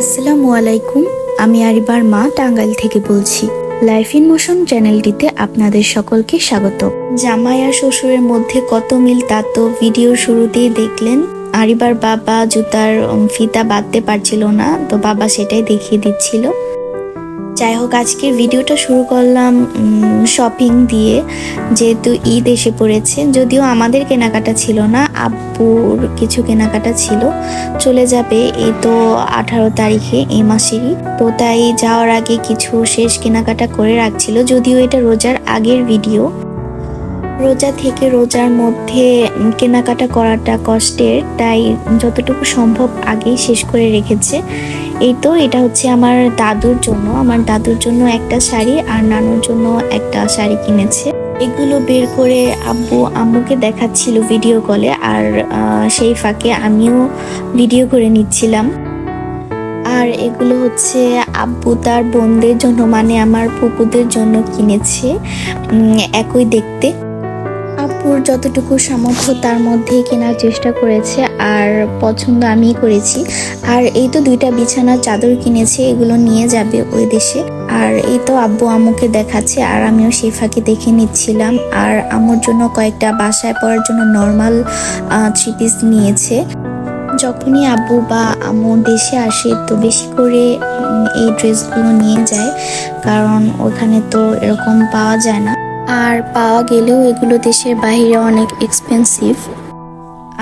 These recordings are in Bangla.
আসসালামু আলাইকুম, আমি আরিবার মা টাঙ্গাইল থেকে বলছি। লাইফ ইন মোশন চ্যানেলটিতে আপনাদের সকলকে স্বাগত। জামাই আর শ্বশুরের মধ্যে কত মিল তা তো ভিডিওর শুরুতেই দেখলেন। আরিবার বাবা জুতার ফিতা বাঁধতে পারছিল না, তো বাবা সেটাই দেখিয়ে দিচ্ছিল। যাই হোক আজকের ভিডিওটা শুরু করলাম শপিং দিয়ে। যেহেতু ঈদ এসে পড়েছে, যদিও আমাদের কেনাকাটা ছিল না, আব্বুর কিছু কেনাকাটা ছিল। চলে যাবে এই তো আঠারো তারিখে, এ মাসেরই। তো তাই যাওয়ার আগে কিছু শেষ কেনাকাটা করে রাখছিল, যদিও এটা রোজার আগের ভিডিও রোজা থেকে রোজার মধ্যে কেনাকাটা করাটা কষ্টের, তাই যতটুকু সম্ভব আগেই শেষ করে রেখেছে। এই তো, এটা হচ্ছে আমার দাদুর জন্য। আমার দাদুর জন্য একটা শাড়ি আর নানুর জন্য একটা শাড়ি কিনেছে। এগুলো বের করে আব্বু আম্মুকে দেখাচ্ছিল ভিডিও কলে আর সেই ফাঁকে আমিও ভিডিও করে নিচ্ছিলাম। আর এগুলো হচ্ছে আব্বু তার বোনদের জন্য মানে আমার পুকুদের জন্য কিনেছে। একই দেখতে। আপুর যতটুকু সামর্থ্য তার মধ্যেই কেনার চেষ্টা করেছে আর পছন্দ আমিই করেছি। আর এই তো দুইটা বিছানার চাদর কিনেছে, এগুলো নিয়ে যাবে ওই দেশে। আর এই তো আব্বু আম্মুকে দেখাচ্ছে আর আমিও সেই ফাঁকে দেখে নিচ্ছিলাম। আর আমার জন্য কয়েকটা বাসায় পড়ার জন্য নর্মাল থ্রি পিস নিয়েছে। যখনই আব্বু বা আম্মু দেশে আসে তো বেশি করে এই ড্রেসগুলো নিয়ে যায়। কারণ ওখানে তো এরকম পাওয়া যায় না। আর পাওয়া গেলেও এগুলো দেশের বাইরে অনেক এক্সপেন্সিভ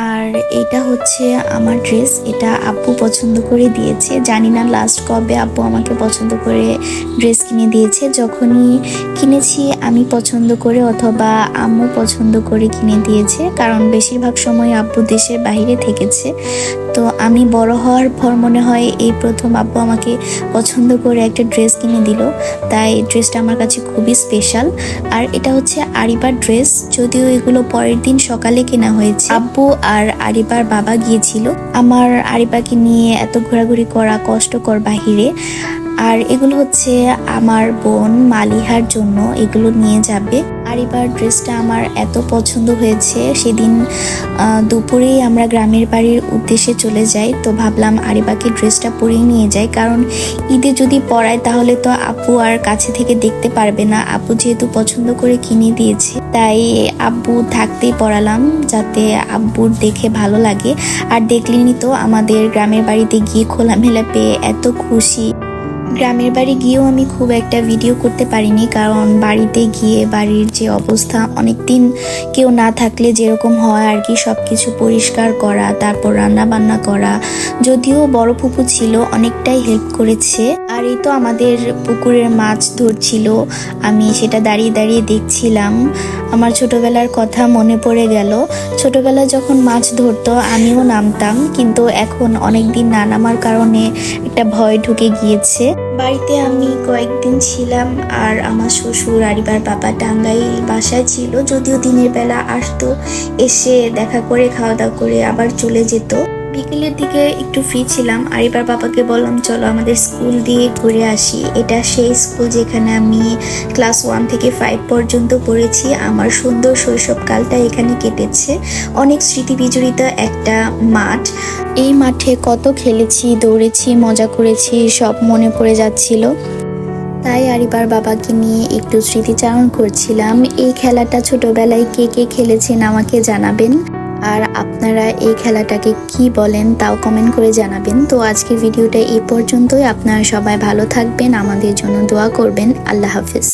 আর এটা হচ্ছে আমার ড্রেস এটা আব্বু পছন্দ করে দিয়েছে। জানি না লাস্ট কবে আব্বু আমাকে পছন্দ করে ড্রেস কিনে দিয়েছে। যখনই কিনেছি, আমি পছন্দ করে অথবা আম্মু পছন্দ করে কিনে দিয়েছে। কারণ বেশিরভাগ সময় আব্বু দেশের বাইরে থেকেছে। তো আমি বড় হওয়ার পর মনে হয় এই প্রথম আব্বু আমাকে পছন্দ করে একটা ড্রেস কিনে দিল। তাই ড্রেসটা আমার কাছে খুবই স্পেশাল আর এটা হচ্ছে আরিবার ড্রেস যদিও এগুলো পরের দিন সকালে কেনা হয়েছে। আব্বু আর আরিবার বাবা গিয়েছিল। আমার আরিবাকে নিয়ে এত ঘোরাঘুরি করা কষ্টকর বাহিরে। আর এগুলো হচ্ছে আমার বোন মালিহার জন্য এগুলো নিয়ে যাবে। আরিবার ড্রেসটা আমার এত পছন্দ হয়েছে। সেদিন দুপুরেই আমরা গ্রামের বাড়ির উদ্দেশ্যে চলে যাই, তো ভাবলাম আরিবাকে ড্রেসটা পরিয়ে নিয়ে যাই। কারণ ঈদে যদি পরায়, তাহলে তো আপু আর কাছে থেকে দেখতে পারবে না। আপু যেহেতু পছন্দ করে কিনে দিয়েছে, তাই আব্বু থাকতেই পরালাম, যাতে আব্বুর দেখে ভালো লাগে। আর দেখলেনই তো আমাদের গ্রামের বাড়িতে গিয়ে খোলামেলা পেয়ে এত খুশি। গ্রামের বাড়ি গিয়েও আমি খুব একটা ভিডিও করতে পারিনি, কারণ বাড়িতে গিয়ে বাড়ির যে অবস্থা অনেক দিন কেউ না থাকলে যেরকম হয় আর কি সব কিছু পরিষ্কার করা, তারপর রান্না বান্না করা, যদিও বড় পুকুর ছিল, অনেকটাই হেল্প করেছে। আর এই তো আমাদের পুকুরের মাছ ধরছিল, আমি সেটা দাঁড়িয়ে দাঁড়িয়ে দেখছিলাম। আমার ছোটবেলার কথা মনে পড়ে গেল। ছোটবেলায় যখন মাছ ধরতো, আমিও নামতাম, কিন্তু এখন অনেক দিন না নামার কারণে একটা ভয় ঢুকে গিয়েছে। বাড়িতে আমি কয়েকদিন ছিলাম আর আমার শ্বশুর আরিবার বাবা টাঙ্গাইল বাসায় ছিল, যদিও দিনের বেলা আসতো, এসে দেখা করে খাওয়া দাওয়া করে আবার চলে যেত। বিকেলের দিকে একটু ফ্রি ছিলাম আর এবার বাবাকে বললাম, চলো আমাদের স্কুল দিয়ে ঘুরে আসি। এটা সেই স্কুল যেখানে আমি ক্লাস ওয়ান থেকে ফাইভ পর্যন্ত পড়েছি। আমার সুন্দর শৈশবকালটা এখানে কেটেছে। অনেক স্মৃতি বিজড়িত একটা মাঠ। এই মাঠে কত খেলেছি, দৌড়েছি, মজা করেছি, সব মনে পড়ে যাচ্ছিল। তাই আরিবার বাবাকে নিয়ে একটু স্মৃতিচারণ করছিলাম। এই খেলাটা ছোটবেলায় কে কে খেলেছেন আমাকে জানাবেন। আর আপনারা এই খেলাটাকে কি বলেন তাও কমেন্ট করে জানাবেন। তো আজকের ভিডিওটা এই পর্যন্তই। আপনারা সবাই ভালো থাকবেন। আমাদের জন্য দোয়া করবেন। আল্লাহ হাফিজ।